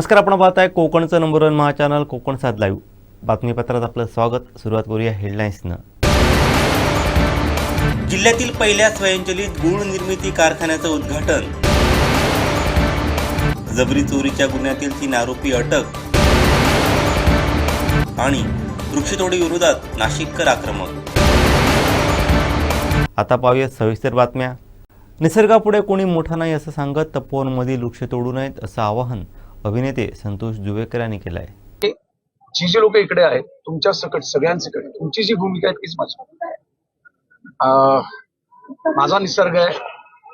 नमस्कार आपण पाहताय कोकणचं नंबर वन महा चॅनल कोकण सात लाईव्ह बातमीपत्रात आपलं स्वागत. सुरुवात करूया हेडलाईन्सनं जिल्ह्यातील पहिल्या स्वयंचलित गूळ निर्मिती कारखान्याचं उद्घाटन. जबरी चोरीच्या गुन्ह्यातील तीन आरोपी अटक. आणि वृक्षतोडी विरोधात नाशिककर आक्रमक. आता पाहूया सविस्तर बातम्या. निसर्गापुढे कोणी मोठा नाही असं सांगत तपोवनमधील वृक्ष तोडू नयेत असं आवाहन. अभिनेते संतोष जुवेकर यांनी केलं आहे जी जी लोक इकडे आहेत तुमच्या सकट सगळ्यांसकट तुमची जी भूमिका आहे तीच माझी अं, माझा निसर्ग आहे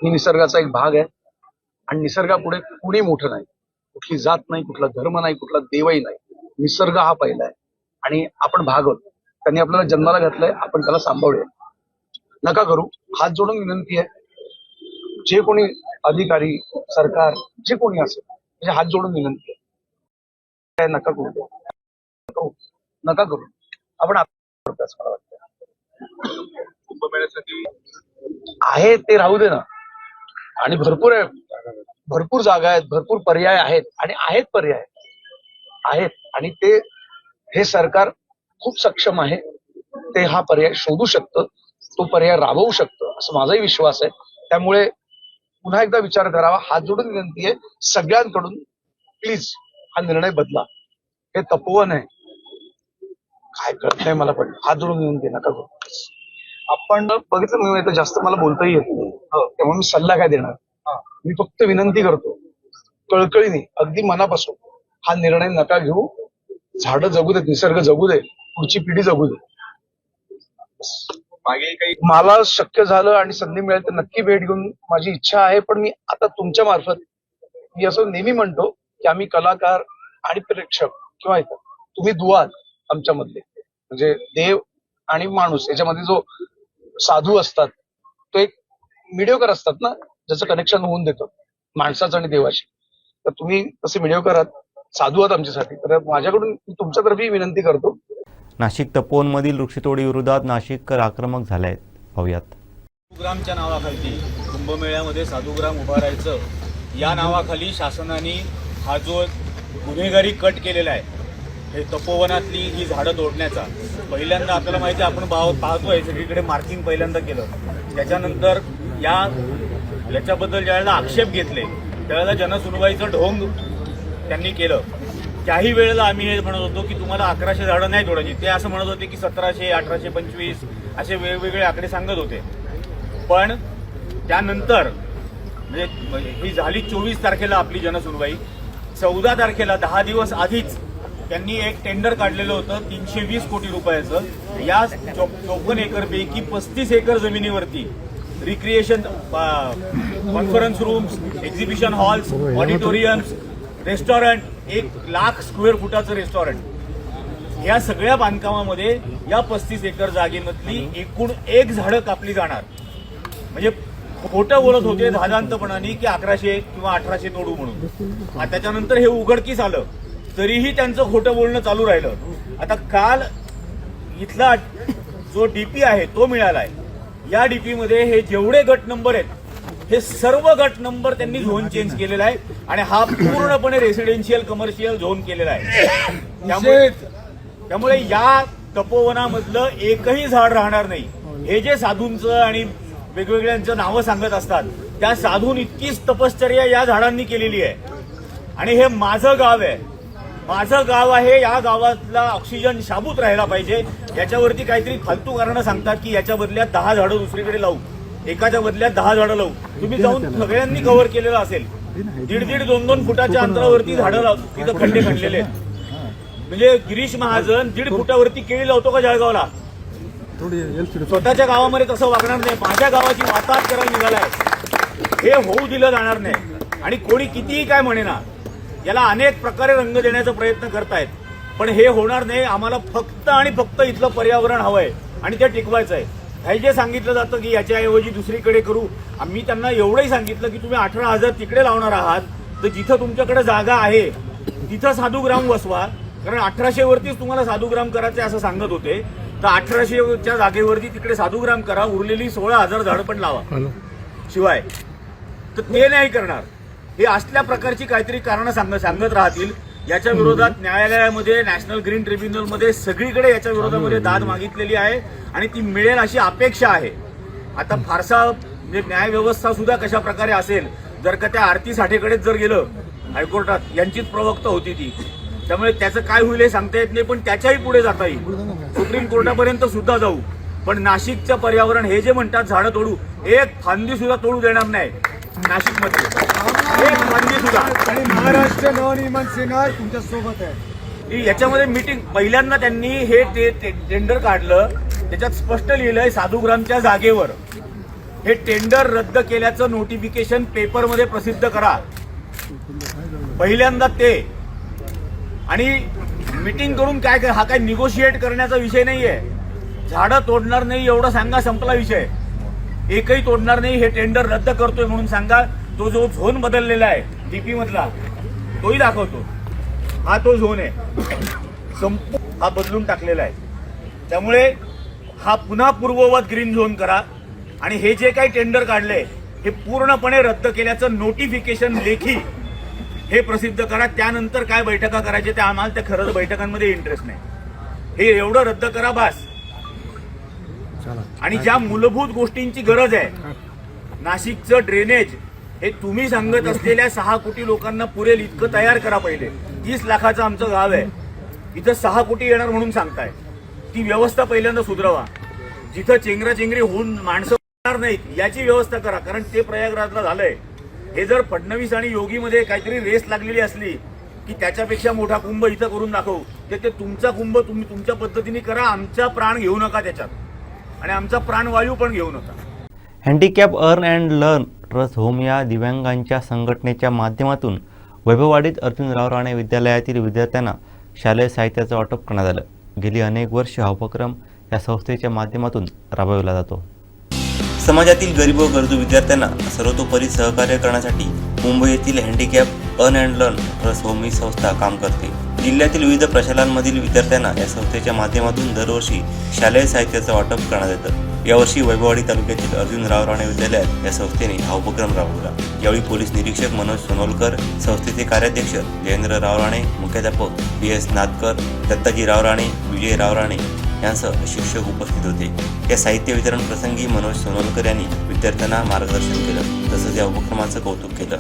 मी निसर्गाचा एक भाग आहे. आणि निसर्गापुढे कुणी मोठं नाही. कुठली जात नाही कुठला धर्म नाही कुठला देवही नाही. निसर्ग हा पहिला आहे. आणि आपण भाग आहोत त्यांनी आपल्याला जन्माला घातलंय आपण त्याला सांभाळूया. नका करू. हात जोडून विनंती आहे. जे कोणी अधिकारी सरकार जे कोणी असेल हात जोडून विनंती आहे काय नका करू. नका करू. आपण मला वाटतं आहे ते राहू दे ना. आणि भरपूर आहे. भरपूर जागा आहेत. भरपूर पर्याय आहेत. आणि आहेत पर्याय. आहेत. आणि ते हे सरकार खूप सक्षम आहे. ते हा पर्याय शोधू शकतं. तो पर्याय राबवू शकतं. असं माझाही विश्वास आहे. त्यामुळे पुन्हा एकदा विचार करावा. हात जोडून विनंती आहे सगळ्यांकडून प्लीज हा निर्णय बदला. हे तपोवन आहे. काय कळत नाही मला पण. हात जोडून विनंती नका करू. आपण बघितलं मी जास्त मला बोलताही येत नाही. हो, त्यामुळे मी सल्ला काय देणार? मी फक्त विनंती करतो कळकळीने अगदी मनापासून हा निर्णय नका घेऊ. झाडं जगू देत निसर्ग जगू दे पुढची पिढी जगू दे. मागे काही मला शक्य झालं आणि संधी मिळेल तर नक्की भेट घेऊन माझी इच्छा आहे पण मी आता तुमच्या मार्फत मी असं नेहमी म्हणतो की आम्ही कलाकार आणि प्रेक्षक किंवा इतर तुम्ही दुआल आमच्यामधले. म्हणजे देव आणि माणूस याच्यामध्ये जो साधू असतात तो एक मिडिओकर असतात ना ज्याचं कनेक्शन होऊन देतो माणसाचं आणि देवाशी. तर तुम्ही तसे मिडिओकर आहात साधू आहात आमच्यासाठी. तर माझ्याकडून तुमच्यातर्फे विनंती करतो नाशिक तपोवनमधील वृक्षतोडीविरोधात नाशिककर आक्रमक झाले आहेत पाहूयात. साधुग्रामच्या नावाखाली कुंभमेळ्यामध्ये साधुग्राम उभारायचं या नावाखाली शासनाने हा जो गुन्हेगारी कट केलेला आहे हे तपोवनातली ही झाडं तोडण्याचा. पहिल्यांदा आपल्याला माहिती आहे आपण पाह- पाहतोय सगळीकडे मार्किंग पहिल्यांदा केलं. त्याच्यानंतर या याच्याबद्दल ज्यावेळेला आक्षेप घेतले त्यावेळेला जनसुनवाईचं ढोंग त्यांनी केलं. त्याही वेळेला आम्ही हे म्हणत होतो की तुम्हाला अकराशे झाडं नाही तोडायची. ते असं म्हणत होते की सतराशे अठराशे पंचवीस असे वेगवेगळे आकडे सांगत होते. पण त्यानंतर म्हणजे ही झाली चोवीस तारखेला आपली जनसुनवाई चौदा तारखेला दहा दिवस आधीच त्यांनी एक टेंडर काढलेलं होतं तीनशे वीस कोटी रुपयाचं. या चौपन्न एकर पैकी पस्तीस एकर जमिनीवरती recreation conference rooms exhibition halls auditoriums restaurant एक लाख स्क्वेअर फुटाचं रेस्टॉरंट. या सगळ्या बांधकामामध्ये या पस्तीस एकर जागेमधली एकूण एक झाडं कापली जाणार. म्हणजे खोटं बोलत होते धादांतपणाने की अकराशे किंवा अठराशे तोडू म्हणून. आणि त्याच्यानंतर हे उघडकीस आलं तरीही त्यांचं खोटं बोलणं चालू राहिलं. आता काल इथला जो डीपी आहे तो मिळालाय. या डीपीमध्ये हे जेवढे गट नंबर आहेत हे सर्व गट नंबर त्यांनी झोन चेंज केलेला आहे आणि हा पूर्णपणे रेसिडेन्शियल कमर्शियल झोन केलेला आहे. त्यामुळे त्यामुळे या तपोवनामधलं एकही झाड राहणार नाही. हे जे साधूंचं आणि वेगवेगळ्यांचं नावं सांगत असतात त्या साधून इतकीच तपश्चर्या या झाडांनी केलेली आहे. आणि हे माझं गाव आहे. माझं गाव आहे या गावातला ऑक्सिजन शाबूत राहायला पाहिजे. याच्यावरती काहीतरी फालतू कारणं सांगतात की याच्या बदल्यात दहा झाडं दुसरीकडे लावू. एकाच्या बदल्यात दहा झाडं लावू. तुम्ही जाऊन सगळ्यांनी कव्हर केलेलं असेल. दीड दीड दोन दोन फुटाच्या अंतरावरती झाडं लाव. तिथं खड्डे खणलेले आहेत. म्हणजे गिरीश महाजन दीड फुटावरती केळी लावतो का जळगावला? स्वतःच्या गावामध्ये तसं वागणार नाही. माझ्या गावाची वाताहत करायला निघालाय. हे होऊ दिलं जाणार नाही. आणि कोणी कितीही काय म्हणेना याला अनेक प्रकारे रंग देण्याचा प्रयत्न करतायत. पण हे होणार नाही. आम्हाला फक्त आणि फक्त इथलं पर्यावरण हवंय. आणि ते टिकवायचं आहे हे जे सांगितलं जातं की याच्याऐवजी दुसरीकडे करू आम्ही त्यांना एवढंही सांगितलं की तुम्ही अठरा हजार तिकडे लावणार आहात तर जिथं तुमच्याकडे जागा आहे तिथं साधूग्राम वसवा कारण अठराशे वरतीच तुम्हाला साधूग्राम करायचे असं सांगत होते. तर अठराशेच्या जागेवरती तिकडे साधूग्राम करा उरलेली सोळा हजार झाडं पण लावा. शिवाय तर ते नाही करणार. हे असल्या प्रकारची काहीतरी कारणं सांग सांगत राहतील. याच्या विरोधात न्यायालयामध्ये नॅशनल ग्रीन ट्रिब्युनलमध्ये सगळीकडे याच्या विरोधामध्ये दाद मागितलेली आहे आणि ती मिळेल अशी अपेक्षा आहे. आता फारसा म्हणजे न्याय व्यवस्था सुद्धा कशा प्रकारे असेल जर का त्या आरती साठेकडेच जर गेलं हायकोर्टात यांचीच प्रवक्ता होती ती. त्यामुळे त्याचं काय होईल हे सांगता येत नाही पण त्याच्याही पुढे जाता येईल. सुप्रीम कोर्टापर्यंत सुद्धा जाऊ. पण नाशिकचं पर्यावरण हे जे म्हणतात झाडं तोडू एक फांदी सुद्धा तोडू देणार नाही. नाशिकमध्ये. फांदी सुद्धा. आणि महाराष्ट्र नवनिर्माण सेना तुमच्यासोबत आहे याच्यामध्ये मीटिंग पहिल्यांदा त्यांनी हे टेंडर काढलं. त्याच्यात स्पष्ट लिहिलंय साधुग्रामच्या जागेवर. हे टेंडर रद्द केल्याचं नोटिफिकेशन पेपरमध्ये प्रसिद्ध करा. पहिल्यांदा ते. आणि मीटिंग करून काय काय- हा काय निगोशिएट करण्याचा विषय नाहीये. झाडं तोडणार नाही एवढं सांगा संपला विषय. एकही तोडणार नाही हे टेंडर रद्द करतोय म्हणून सांगा. तो जो झोन बदललेला आहे डीपी मधला तोही दाखवतो. हा तो झोन आहे. संपू हा बदलून टाकलेला आहे. त्यामुळे हा पुन्हा पूर्ववत ग्रीन झोन करा. आणि हे जे काही टेंडर काढले हे पूर्णपणे रद्द केल्याचं नोटिफिकेशन लेखी हे प्रसिद्ध करा. त्यानंतर काय बैठका करायच्या त्या आम्हाला त्या खरंच बैठकांमध्ये इंटरेस्ट नाही. हे एवढं रद्द करा बास. आणि ज्या मूलभूत गोष्टींची गरज आहे नाशिकचं ड्रेनेज हे तुम्ही सांगत असलेल्या सहा कोटी लोकांना पुरेल इतकं तयार करा पहिले. तीस लाखाचं आमचं गाव आहे. इथं सहा कोटी येणार म्हणून सांगताय. ती व्यवस्था पहिल्यांदा सुधरवा. जिथं चेंगराचेंगरी होऊन माणसं होणार नाहीत याची व्यवस्था करा. कारण ते प्रयागराजला झालंय. हे जर फडणवीस आणि योगीमध्ये काहीतरी रेस लागलेली असली की त्याच्यापेक्षा मोठा कुंभ इथं करून दाखवू तर ते तुमचा कुंभ तुम्ही तुमच्या पद्धतीने करा. आमचा प्राण घेऊ नका त्याच्यात. आणि आमचा प्राणवायू पण घेऊ नका. Handicap earn and learn trust home या दिव्यांगांच्या संघटनेच्या माध्यमातून वैभववाडीत अर्जुनराव राणे विद्यालयातील विद्यार्थ्यांना शालेय साहित्याचं वाटप करण्यात आलं. गेली अनेक वर्ष हा उपक्रम या संस्थेच्या माध्यमातून राबविला जातो. समाजातील गरीब व गरजू विद्यार्थ्यांना सर्वतोपरी सहकार्य करण्यासाठी मुंबई येथील handicap earn and learn trust home ही संस्था काम करते. जिल्ह्यातील विविध प्रशालांमधील विद्यार्थ्यांना या संस्थेच्या माध्यमातून दरवर्षी शालेय साहित्याचं वाटप करण्यात येतं. यावर्षी वैभववाडी तालुक्यातील अर्जुनराव राणे विद्यालयात या संस्थेने हा उपक्रम राबवला. यावेळी पोलीस निरीक्षक मनोज सोनोलकर संस्थेचे कार्याध्यक्ष जयेंद्रराव राणे मुख्याध्यापक बी एस नादकर दत्ताजीराव राणे विजयराव राणे यांसह शिक्षक उपस्थित होते. या साहित्य वितरण प्रसंगी मनोज सोनोलकर यांनी विद्यार्थ्यांना मार्गदर्शन केलं तसंच या उपक्रमाचं कौतुक केलं.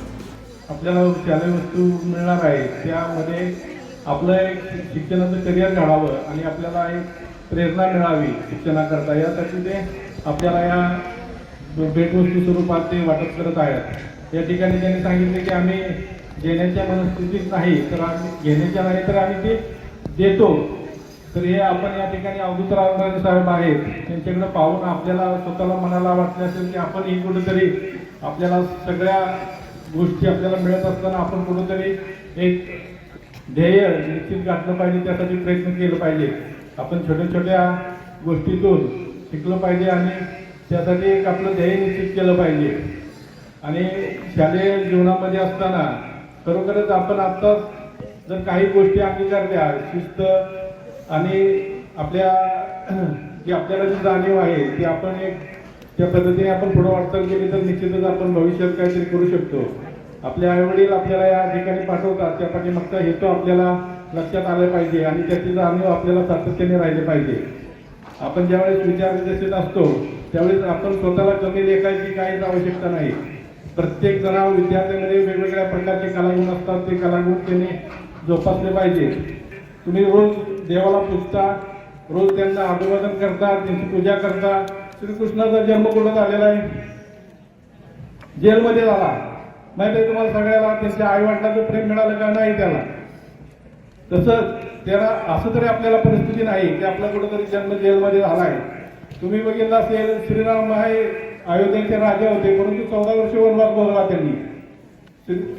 आपल्याला शालेय वस्तू मिळणार आहे त्यामध्ये आपलं एक शिक्षणाचं करिअर घडावं आणि आपल्याला एक प्रेरणा मिळावी शिक्षणाकरता यासाठी ते आपल्याला या भेटवस्तू स्वरूपात ते वाटप करत आहेत. या ठिकाणी त्यांनी सांगितले की आम्ही देण्याच्या मनस्थितीत नाही तर आम्ही घेण्याच्या नाही तर आम्ही ते देतो. तर हे आपण या ठिकाणी अवधूत रावणारे साहेब आहेत. त्यांच्याकडे पाहून आपल्याला स्वतःला मनाला वाटले असेल की आपण ही कुठेतरी आपल्याला सगळ्या गोष्टी आपल्याला मिळत असताना आपण कुठेतरी एक ध्येय निश्चित गाठलं पाहिजे त्यासाठी प्रयत्न केलं पाहिजे. आपण छोट्या छोट्या गोष्टीतून शिकलं पाहिजे आणि त्यासाठी एक आपलं ध्येय निश्चित केलं पाहिजे. आणि शालेय जीवनामध्ये असताना खरोखरच आपण आत्ताच जर काही गोष्टी अंगीकारल्या शिस्त आणि आपल्या जी आपल्याला जी जाणीव आहे ती आपण एक त्या पद्धतीने आपण पुढे वाटचाल केली तर निश्चितच आपण भविष्यात काहीतरी करू शकतो. आपले आईवडील आपल्याला या ठिकाणी पाठवतात त्या पाठीमागचा हेतू आपल्याला लक्षात आले पाहिजे आणि त्याची जाणीव आपल्याला सातत्याने राहिले पाहिजे. आपण ज्यावेळेस विचार विकसित असतो त्यावेळेस आपण स्वतःला कमी लेखायची काहीच आवश्यकता नाही. प्रत्येक जणा विद्यार्थ्यांमध्ये वेगवेगळ्या प्रकारचे कलागुण असतात ते कलागुण त्यांनी जोपासले पाहिजे. तुम्ही रोज देवाला पूजता रोज त्यांना अभिवादन करता त्यांची पूजा करता. श्रीकृष्णाचा जन्म कुठं झालेला आहे? जेलमध्ये झाला. माहिती आहे तुम्हाला सगळ्याला त्यांच्या आईवडिलाचं प्रेम मिळालं का? नाही त्याला. तसंच त्याला असं तरी आपल्याला परिस्थिती नाही की आपला कुठेतरी जन्म जेलमध्ये झालाय. तुम्ही बघितलं असेल श्रीराम हे अयोध्येचे राजा होते परंतु चौदा वर्ष वनवास भोगला त्यांनी.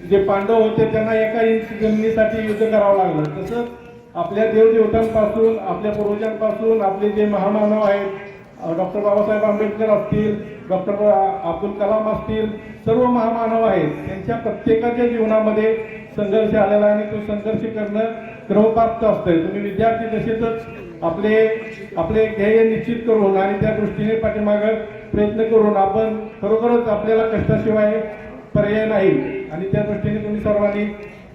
जे पांडव होते त्यांना एका इंच जमिनीसाठी युद्ध करावं लागलं. तसंच आपल्या देवदेवतांपासून आपल्या पूर्वजांपासून आपले जे महामानव आहेत डॉक्टर बाबासाहेब आंबेडकर असतील डॉक्टर अब्दुल कलाम असतील सर्व महामानव आहेत. त्यांच्या प्रत्येकाच्या जीवनामध्ये संघर्ष आलेला आणि तो संघर्ष करणं क्रमप्राप्त असतंय. तुम्ही विद्यार्थी तसेच आपले आपले ध्येय निश्चित करून आणि त्या दृष्टीने पाठीमागं प्रयत्न करून आपण खरोखरच आपल्याला कष्टाशिवाय पर्याय नाही. आणि त्या दृष्टीने तुम्ही सर्वांनी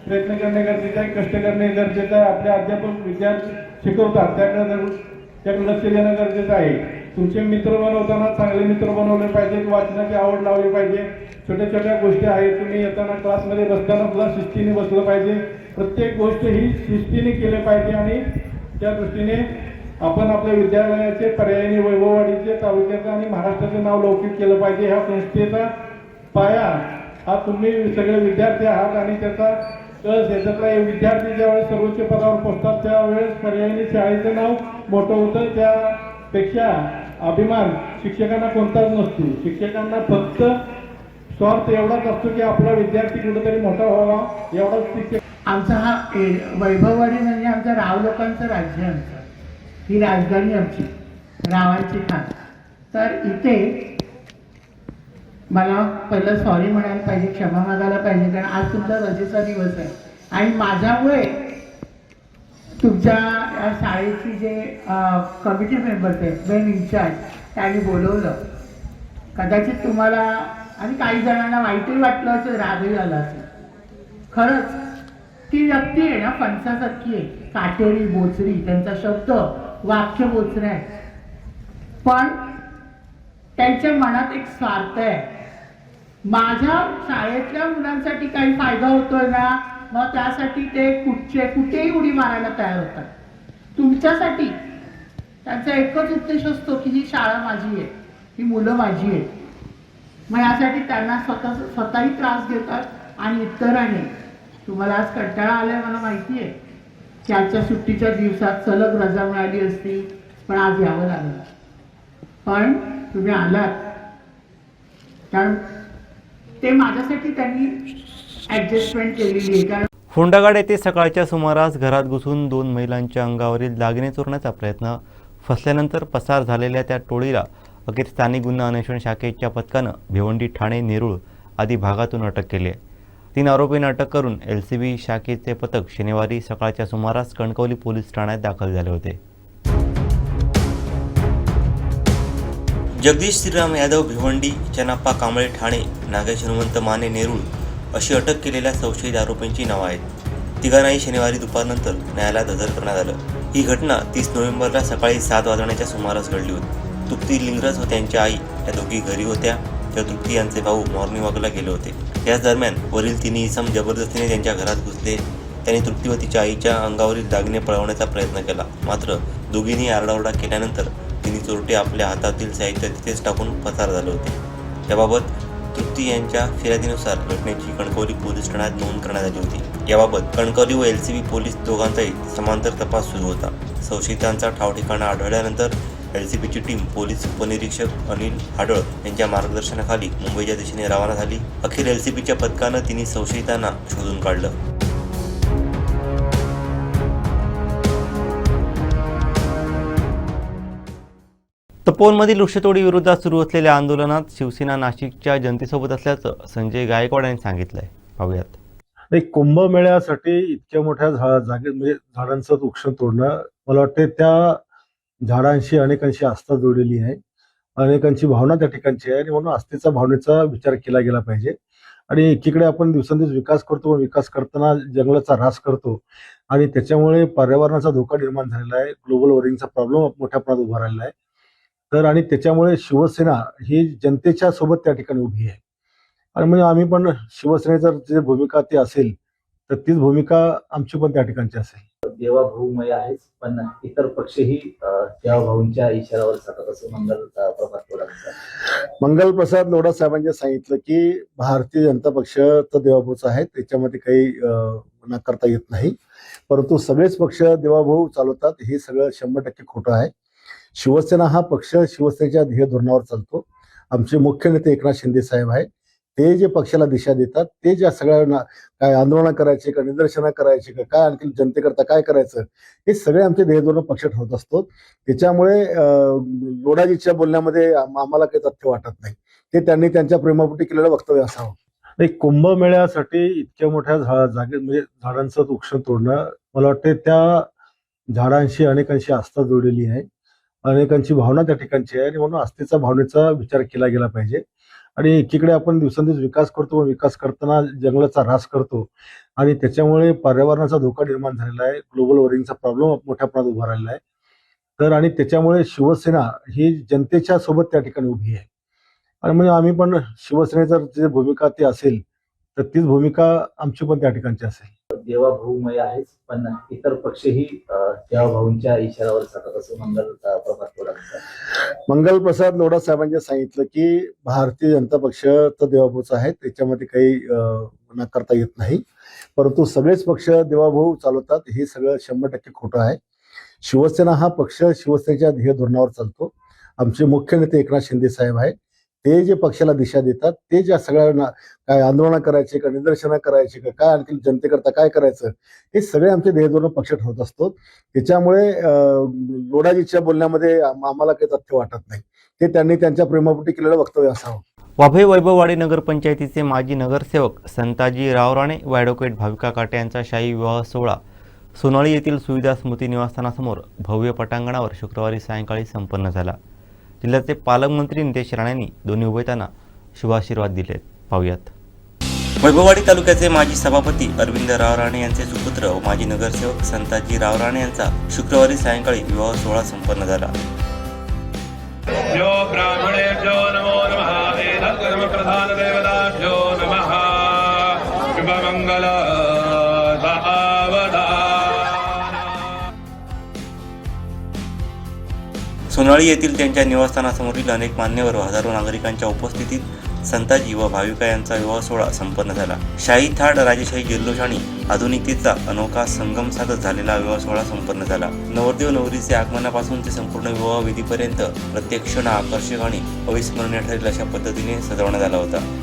प्रयत्न करणे गरजेचं आहे. कष्ट करणे गरजेचं आहे. आपल्या अध्यापक विद्यार्थी शिकवतात. त्याकडे त्याकडे लक्ष देणं गरजेचं आहे. तुमचे मित्र बनवताना चांगले मित्र बनवले पाहिजेत वाचनाची आवड लावली पाहिजे. छोट्या छोट्या गोष्टी आहेत तुम्ही येताना क्लासमध्ये बसताना सुद्धा शिस्तीने बसलं पाहिजे. प्रत्येक गोष्ट ही शिस्तीने केली पाहिजे आणि त्या दृष्टीने आपण आपल्या विद्यालयाचे पर्यायी वैभववाडीचे तालुक्याचं आणि महाराष्ट्राचं नाव लौकिक केलं पाहिजे. ह्या संस्थेचा पाया हा तुम्ही सगळे विद्यार्थी आहात आणि त्याचा कस याच्यातला विद्यार्थी ज्यावेळेस सर्वोच्च पदावर पोहोचतात त्यावेळेस पर्यायी शाळेचं नाव मोठं होतं. त्यापेक्षा अभिमान शिक्षकांना कोणताच नसतो. शिक्षकांना फक्त स्वार्थ एवढाच असतो की आपला विद्यार्थी कुठेतरी मोठा व्हावा एवढाच शिक्षक आमचा हा वैभववाडी म्हणजे आमचा राव लोकांचं राज्य आमचं. ही राजधानी आमची रावांची खान तर इथे मला पहिलं सॉरी म्हणायला पाहिजे क्षमा मागायला पाहिजे कारण आज तुमचा रजेचा दिवस आहे. आणि माझ्यामुळे तुमच्या या शाळेची जे कमिटी मेंबर्स आहेत मेन इन्चार्ज त्यांनी बोलवलं. कदाचित तुम्हाला आणि काही जणांना वाईटही वाटलं असेल रागही आला असेल. खरंच ती व्यक्ती आहे ना फणसासारखी आहे. काटेरी बोचरी त्यांचा शब्द वाक्य बोचरे आहे पण त्यांच्या मनात एक स्वार्थ आहे. माझ्या शाळेतल्या मुलांसाठी काही फायदा होतोय ना? मग त्यासाठी ते कुठचे कुठेही उडी मारायला तयार होतात. तुमच्यासाठी त्यांचा एकच उद्देश असतो की ही शाळा माझी आहे ही मुलं माझी आहेत. मग यासाठी त्यांना स्वतः स्वतःही त्रास घेतात आणि इतरांनी. तुम्हाला आज कंटाळा आलाय मला माहिती आहे. की आजच्या सुट्टीच्या दिवसात सलग रजा मिळाली असती पण आज यावं लागलं. पण तुम्ही आलात. कारण ते माझ्यासाठी त्यांनी ॲडजस्टमेंट केलेली आहे. कारण फोंडागाड येथे सकाळच्या सुमारास घरात घुसून दोन महिलांच्या अंगावरील दागिने चोरण्याचा प्रयत्न फसल्यानंतर पसार झालेल्या त्या टोळीला अखेर स्थानिक गुन्हा अन्वेषण शाखेच्या पथकानं भिवंडी ठाणे नेरूळ आदी भागातून अटक केली आहे. तीन आरोपींना अटक करून एल सी बी शाखेचे पथक शनिवारी सकाळच्या सुमारास कणकवली पोलीस ठाण्यात दाखल झाले होते. जगदीश श्रीराम यादव भिवंडी चनाप्पा कांबळे ठाणे नागेश हनुमंत माने नेरूळ अशी अटक केलेल्या संशयित आरोपींची नावं आहेत. तिघांनाही शनिवारी दुपारनंतर न्यायालयात हजर करण्यात आलं. ही घटना तीस नोव्हेंबरला सकाळी सात वाजण्याच्या सुमारास घडली होती. तृप्ती लिंगरस व त्यांची आई या दोघी घरी होत्या. तर तृप्ती यांचे भाऊ मॉर्निंग वॉकला गेले होते. याच दरम्यान वरील तिन्ही इसम जबरदस्तीने त्यांच्या घरात घुसले. त्यांनी तृप्ती व तिच्या आईच्या अंगावरील दागिने पळवण्याचा प्रयत्न केला. मात्र दोघींनी आरडाओरडा केल्यानंतर तिन्ही चोरटे आपल्या हातातील साहित्य तिथेच टाकून पसार झाले होते. याबाबत तृप्ती यांच्या फिर्यादीनुसार घटनेची कणकवली पोलीस ठाण्यात नोंद करण्यात आली होती. याबाबत कणकवली व एलसीबी पोलीस दोघांचाही समांतर तपास सुरू होता. संशयितांचा ठावठिकाणा आढळल्यानंतर एलसीबीची टीम पोलीस उपनिरीक्षक अनिल हाडळ यांच्या मार्गदर्शनाखाली मुंबईच्या दिशेने रवाना झाली. अखेर एलसीबीच्या पथकानं तिन्ही संशयितांना शोधून काढलं. तपोवनमधील वृक्षतोडीविरोधात सुरू असलेल्या आंदोलनात शिवसेना नाशिकच्या जनतेसोबत असल्याचं संजय गायकवाड यांनी सांगितलंय. पाहूयात. नाही कुंभमेळ्यासाठी इतक्या मोठ्या झा जागे म्हणजे झाडांचं वृक्ष तोडणं मला वाटते त्या झाडांशी अनेकांशी आस्था जोडलेली आहे. अनेकांची भावना त्या ठिकाणची आहे आणि म्हणून आस्थेचा भावनेचा विचार केला गेला पाहिजे. आणि एकीकडे आपण दिवसेंदिवस विकास करतो विकास करताना जंगलाचा ऱ्हास करतो आणि त्याच्यामुळे पर्यावरणाचा धोका निर्माण झालेला आहे. ग्लोबल वॉर्मिंगचा प्रॉब्लेम मोठ्या प्रमाणात उभा राहिला आहे. तर आणि त्याच्यामुळे शिवसेना ही जनतेच्या सोबत त्या ठिकाणी उभी आहे. आणि म्हणजे आम्ही पण शिवसेनेचं जे भूमिका ती असेल तर तीच भूमिका आमची पण त्या ठिकाणची असेल. देवाभाऊमय आहेच पण इतर पक्षही देवाभाऊंच्या इशाऱ्यावर जातात असं मंगल बोलत मंगल प्रसाद लोढा साहेबांनी सांगितलं की भारतीय जनता पक्ष तर देवाभाऊचा आहे त्याच्यामध्ये काही नाकारता येत नाही. परंतु सगळेच पक्ष देवाभाऊ चालवतात हे सगळं शंभर टक्के खोटं आहे. शिवसेना हा पक्ष शिवसेनेच्या ध्येय धोरणावर चालतो. आमचे मुख्य नेते एकनाथ शिंदे साहेब आहे ते जे पक्षाला दिशा देतात ते ज्या सगळ्यांना काय आंदोलनं करायचे का निदर्शनं करायची का काय आणखी जनतेकरता काय करायचं हे सगळे आमचे ध्येय धोरण पक्ष ठरवत असतो. त्याच्यामुळे लोडाजीच्या बोलण्यामध्ये आम्हाला काही तथ्य वाटत नाही. ते त्यांनी त्यांच्या प्रेमापोटी केलेलं वक्तव्य असावं. नाही कुंभमेळ्यासाठी इतक्या मोठ्या झा जागे म्हणजे झाडांचं वृक्ष तोडणं मला वाटते त्या झाडांशी अनेकांशी आस्था जोडलेली आहे. अनेकांची भावना त्या ठिकाणची आहे आणि म्हणून आस्थेचा भावनेचा विचार केला गेला पाहिजे. आणि एकीकडे आपण दिवसेंदिवस विकास करतो पण विकास करताना जंगलाचा ऱ्हास करतो. आणि त्याच्यामुळे पर्यावरणाचा धोका निर्माण झालेला आहे. ग्लोबल वॉर्मिंगचा प्रॉब्लेम मोठ्या प्रमाणात उभा राहिलेला आहे. तर आणि त्याच्यामुळे शिवसेना ही जनतेच्या सोबत त्या ठिकाणी उभी आहे. आणि म्हणजे आम्ही पण शिवसेनेचा जे भूमिका ती असेल तर तीच भूमिका आमची पण त्या ठिकाणची असेल. देवाभाऊमय आहेच पण इतर पक्षही देवाभाऊंच्या देवा इशाऱ्यावर जातात असं मंगल प्रभात मंगल प्रसाद लोढा साहेबांनी सांगितलं की भारतीय जनता पक्ष तर देवाभाऊचा आहे त्याच्यामध्ये काही अं, नाकारता येत नाही. परंतु सगळेच पक्ष देवाभाऊ चालवतात हे सगळं शंभर टक्के खोटं आहे. शिवसेना हा पक्ष शिवसेनेच्या ध्येय धोरणावर चालतो. आमचे मुख्य नेते एकनाथ शिंदे साहेब आहे ते जे पक्षाला दिशा देतात ते ज्या सगळ्यांना काय आंदोलनं करायचे का निदर्शनं करायचे का काय आणखी जनतेकरता काय करायचं हे सगळे आमचे ध्येय पक्ष ठरवत असतो. त्याच्यामुळे लोडाजीच्या बोलण्यामध्ये आम्हाला काही तथ्य वाटत नाही. ते त्यांनी त्यांच्या प्रेमापोटी केलेलं वक्तव्य असावं. वाभे वैभववाडी नगरपंचायतीचे माजी नगरसेवक संताजी रावराणे व ॲडव्होकेट भाविका काटे यांचा शाही विवाह सोहळा सोनाळी येथील सुविधा स्मृती निवासस्थानासमोर भव्य पटांगणावर शुक्रवारी सायंकाळी संपन्न झाला. जिल्ह्याचे पालकमंत्री नितेश राणेंनी दोन्ही उभयतांना शुभाशीर्वाद दिलेत. पाहूयात. वैभववाडी तालुक्याचे माजी सभापती अरविंद रावराणे यांचे सुपुत्र व माजी नगरसेवक संताजी रावराणे यांचा शुक्रवारी सायंकाळी विवाह सोहळा संपन्न झाला. नळी येथील त्यांच्या निवासस्थानासमोरील अनेक मान्यवर व हजारो नागरिकांच्या उपस्थितीत संताजी व भाविका यांचा विवाह सोहळा संपन्न झाला. शाही थाट राजेशाही जल्लोष आणि आधुनिकतेचा अनोखा संगम साधत झालेला विवाह सोहळा संपन्न झाला. नवरदेव नवरीचे आगमनापासून ते संपूर्ण विवाह विधीपर्यंत प्रत्येक क्षण आकर्षक आणि अविस्मरणीय ठरेल अशा पद्धतीने सजवण्यात आला होता.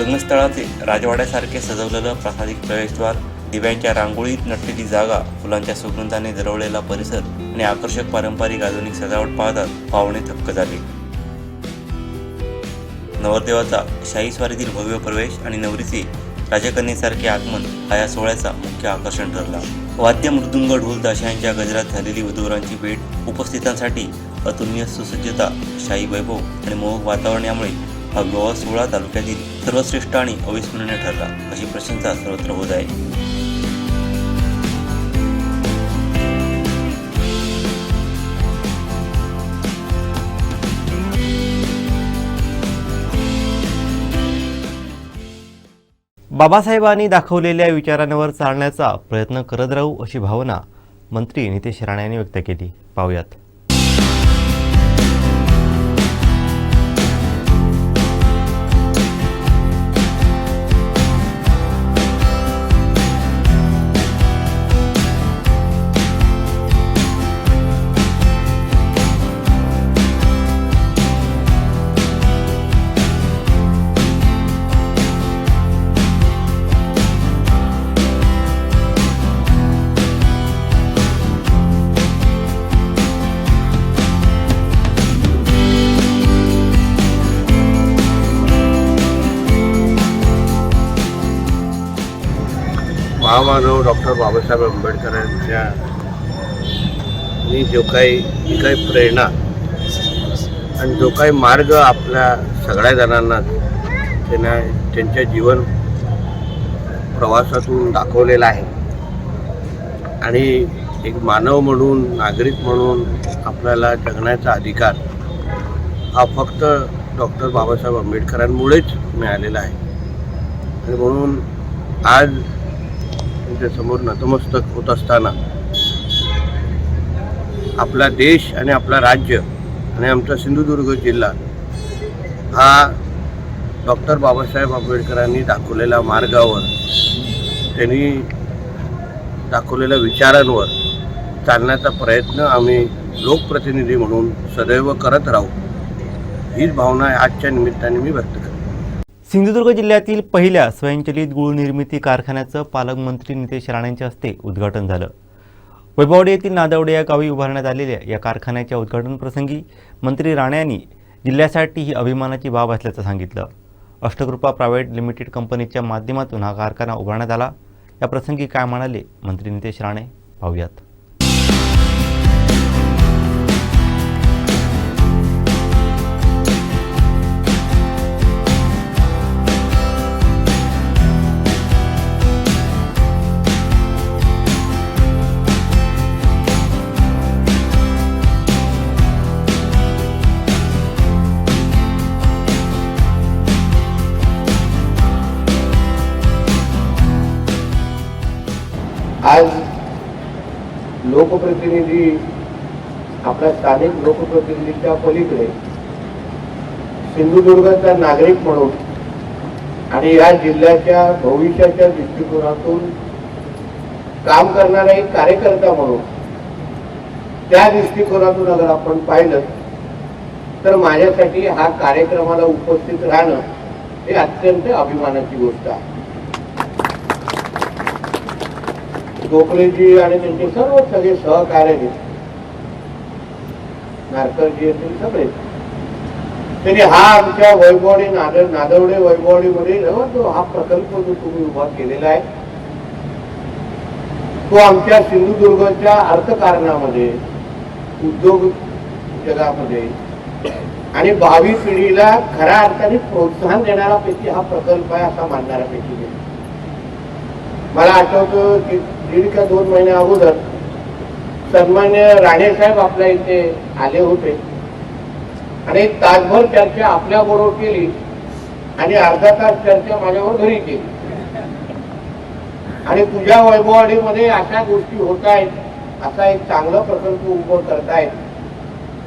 लग्नस्थळाचे राजवाड्यासारखे सजवलेलं प्रासादिक प्रवेशद्वार दिव्यांच्या रांगोळीत नटलेली जागा फुलांच्या सुगंधाने दरवलेला परिसर आणि आकर्षक पारंपरिक आधुनिक सजावट पाहतात पाहुणे थक्क झाले. नवरदेवाचा शाही स्वारीतील भव्य प्रवेश आणि नवरीचे राजकन्येसारखे आगमन हा या सोहळ्याचा मुख्य आकर्षण ठरला. वाद्य मृदुंग ढोल ताशांच्या गजरात झालेली वधूवरांची भेट उपस्थितांसाठी अतुलनीय सुसज्जता शाही वैभव आणि मोहक वातावरण यामुळे हा गोवा सोहळा तालुक्यातील सर्वश्रेष्ठ आणि अविस्मरणीय ठरला. अशी प्रशंसा सर्वत्र होत आहे. बाबासाहेबांनी दाखवलेल्या विचारांवर चालण्याचा प्रयत्न करत राहू अशी भावना मंत्री नितेश राणे यांनी व्यक्त केली. पाहुयात. महामानव डॉक्टर बाबासाहेब आंबेडकरांच्या मी जो काही जी काही प्रेरणा आणि जो काही मार्ग आपल्या सगळ्या जणांना त्यांना त्यांच्या जीवन प्रवासातून दाखवलेला आहे. आणि एक मानव म्हणून नागरिक म्हणून आपल्याला जगण्याचा अधिकार हा फक्त डॉक्टर बाबासाहेब आंबेडकरांमुळेच मिळालेला आहे. आणि म्हणून आज समोर नतमस्तक होत असताना आपला देश आणि आपला राज्य आणि आमचा सिंधुदुर्ग जिल्हा हा डॉक्टर बाबासाहेब आंबेडकरांनी दाखवलेल्या मार्गावर त्यांनी दाखवलेल्या विचारांवर चालण्याचा प्रयत्न आम्ही लोकप्रतिनिधी म्हणून सदैव करत राहू. हीच भावना आजच्या निमित्ताने मी व्यक्त करतो. सिंधुदुर्ग जिल्ह्यातील पहिल्या स्वयंचलित गुळ निर्मिती कारखान्याचं पालकमंत्री नितेश राणेंच्या हस्ते उद्घाटन झालं. वैभवडे येथील नादवडे या गावी उभारण्यात आलेल्या या कारखान्याच्या उद्घाटनप्रसंगी मंत्री राणे यांनी जिल्ह्यासाठी ही अभिमानाची बाब असल्याचं सांगितलं. अष्टकृपा प्रायव्हेट लिमिटेड कंपनीच्या माध्यमातून हा कारखाना उभारण्यात आला. या प्रसंगी काय म्हणाले मंत्री नितेश राणे? पाहूयात. लोकप्रतिनिधी आपल्या स्थानिक लोकप्रतिनिधीच्या पलीकडे सिंधुदुर्गचा नागरिक म्हणून आणि या जिल्ह्याच्या भविष्याच्या दृष्टिकोनातून काम करणारा एक कार्यकर्ता म्हणून त्या दृष्टिकोनातून अगर आपण पाहिलं तर माझ्यासाठी हा कार्यक्रमाला उपस्थित राहणं हे अत्यंत अभिमानाची गोष्ट आहे. गोखलेजी आणि त्यांचे सर्व सगळे सहकार्य नारकरजी येथील सगळे. त्यांनी हा आमच्या वैभवडी नाद नादवडे वैभवडीमध्ये जो हा प्रकल्प जो तुम्ही उभा केलेला आहे तो आमच्या सिंधुदुर्गच्या अर्थकारणामध्ये उद्योग जगामध्ये आणि भावी पिढीला खऱ्या अर्थाने प्रोत्साहन देणारा पैकी हा प्रकल्प आहे असा मानणाऱ्यापैकी पैकी मला आठवतं की दीड का दोन महिन्या अगोदर सन्मान्य राणे साहेब आपल्या इथे आले होते. आणि तासभर चर्चा आपल्या बरोबर केली आणि अर्धा तास चर्चा माझ्यावर घरी केली. आणि तुझ्या वैभववाडीमध्ये अशा गोष्टी होत आहेत असा एक चांगला प्रकल्प उभं करतायत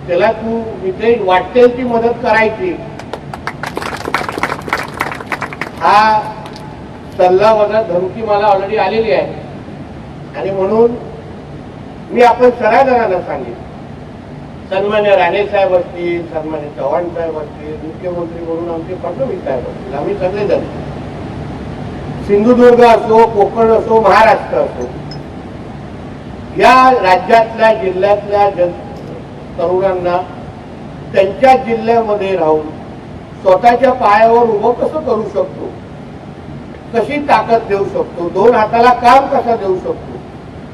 त्याला तू इथे वाटेल ती मदत करायची. हा सल्ला मला धमकी मला ऑलरेडी आलेली आहे. आणि म्हणून मी आपण सगळ्या सांगेन सन्मान्य राणे साहेब असतील सन्मान्य चव्हाण साहेब असतील मुख्यमंत्री म्हणून आमचे फडणवीस साहेब असतील. आम्ही सगळेजण. सिंधुदुर्ग असो कोकण असो महाराष्ट्र असो या राज्यातल्या जिल्ह्यातल्या जन तरुणांना त्यांच्या जिल्ह्यामध्ये राहून स्वतःच्या पायावर उभं कसं करू शकतो? कशी ताकद देऊ शकतो? दोन हाताला काम कसा देऊ शकतो?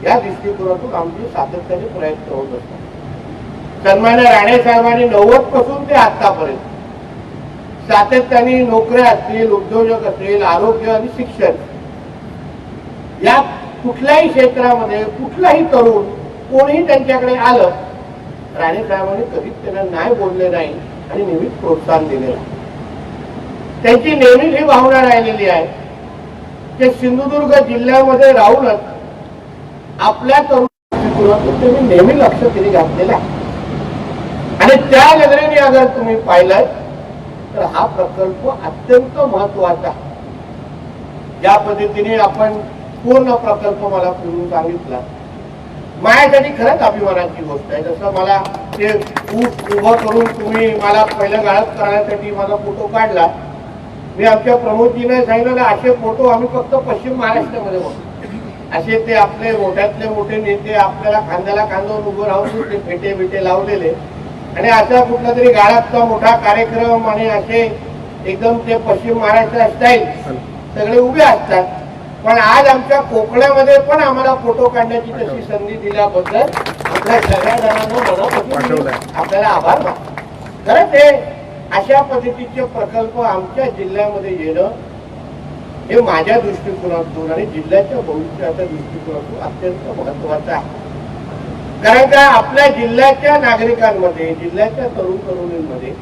या दृष्टिकोनातून आमचे सातत्याने प्रयत्न होत असतात. सन्मान्य राणे साहेबांनी नव्वदपासून ते आतापर्यंत सातत्याने नोकऱ्या असतील उद्योजक असतील आरोग्य आणि शिक्षण. या कुठल्याही क्षेत्रामध्ये कुठलाही तरुण कोणीही त्यांच्याकडे आलं राणे साहेबांनी कधीच त्यांना नाही बोलले नाही आणि नेहमीच प्रोत्साहन दिले नाही. त्यांची नेहमीच ही भावना राहिलेली आहे. ते सिंधुदुर्ग जिल्ह्यामध्ये राहूनच आपल्या तरुण त्यांनी नेहमी लक्ष तिने घातलेलं आहे. आणि त्या नजरेने अगर तुम्ही पाहिलात तर हा प्रकल्प अत्यंत महत्त्वाचा आहे. ज्या पद्धतीने आपण पूर्ण प्रकल्प मला फिरून सांगितला. माझ्यासाठी खरंच अभिमानाची गोष्ट आहे. जसं मला ते उभं करून तुम्ही मला पहिलं गाळप करण्यासाठी माझा फोटो काढला. मी आमच्या प्रमोदजीने सांगितलं असे फोटो आम्ही फक्त पश्चिम महाराष्ट्रामध्ये बघतो. असे ते आपले मोठ्यातले मोठे नेते आपल्याला खांद्याला खांद्यावर उभं राहून ते फेटे बिटे लावलेले. आणि असा कुठला तरी गाळाचा मोठा कार्यक्रम आणि असे एकदम ते पश्चिम महाराष्ट्र स्टाईल सगळे उभे असतात. पण आज आमच्या कोकणामध्ये पण आम्हाला फोटो काढण्याची तशी संधी दिल्याबद्दल आपल्या सगळ्या जणांना मनापासून आपल्याला आभार मानतो. खरं ते अशा पद्धतीचे प्रकल्प आमच्या जिल्ह्यामध्ये येणं हे माझ्या दृष्टिकोनातून आणि जिल्ह्याच्या भविष्याच्या दृष्टिकोनातून अत्यंत महत्वाचं आहे. कारण का आपल्या जिल्ह्याच्या नागरिकांमध्ये जिल्ह्याच्या तरुण तरुणींमध्ये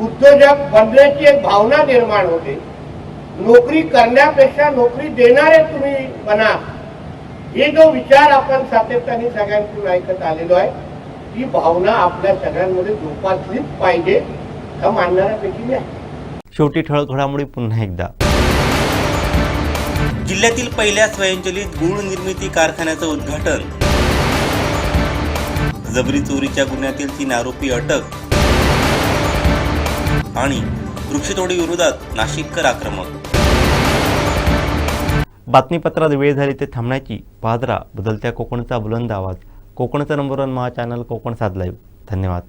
उद्योजक बनण्याची एक भावना निर्माण होते. नोकरी करण्यापेक्षा नोकरी देणारे तुम्ही बना. हे जो विचार आपण सातत्याने सगळ्यांकडून ऐकत आलेलो आहे ही भावना आपल्या सगळ्यांमध्ये जोपासलीच पाहिजे हा मानणाऱ्यापैकी मी आहे. शेवटी ठळक घडामोडी पुन्हा एकदा. जिल्ह्यातील पहिल्या स्वयंचलित गुळ निर्मिती कारखान्याचं उद्घाटन. जबरी चोरीच्या गुन्ह्यातील तीन आरोपी अटक. आणि वृक्षतोडी विरोधात नाशिककर आक्रमक. बातमीपत्रात वेळ झाली ते थांबण्याची. पादरा बदलत्या कोकणचा बुलंद आवाज. कोकणचं नंबर वन महा चॅनल कोकण साध लाईव्ह धन्यवाद.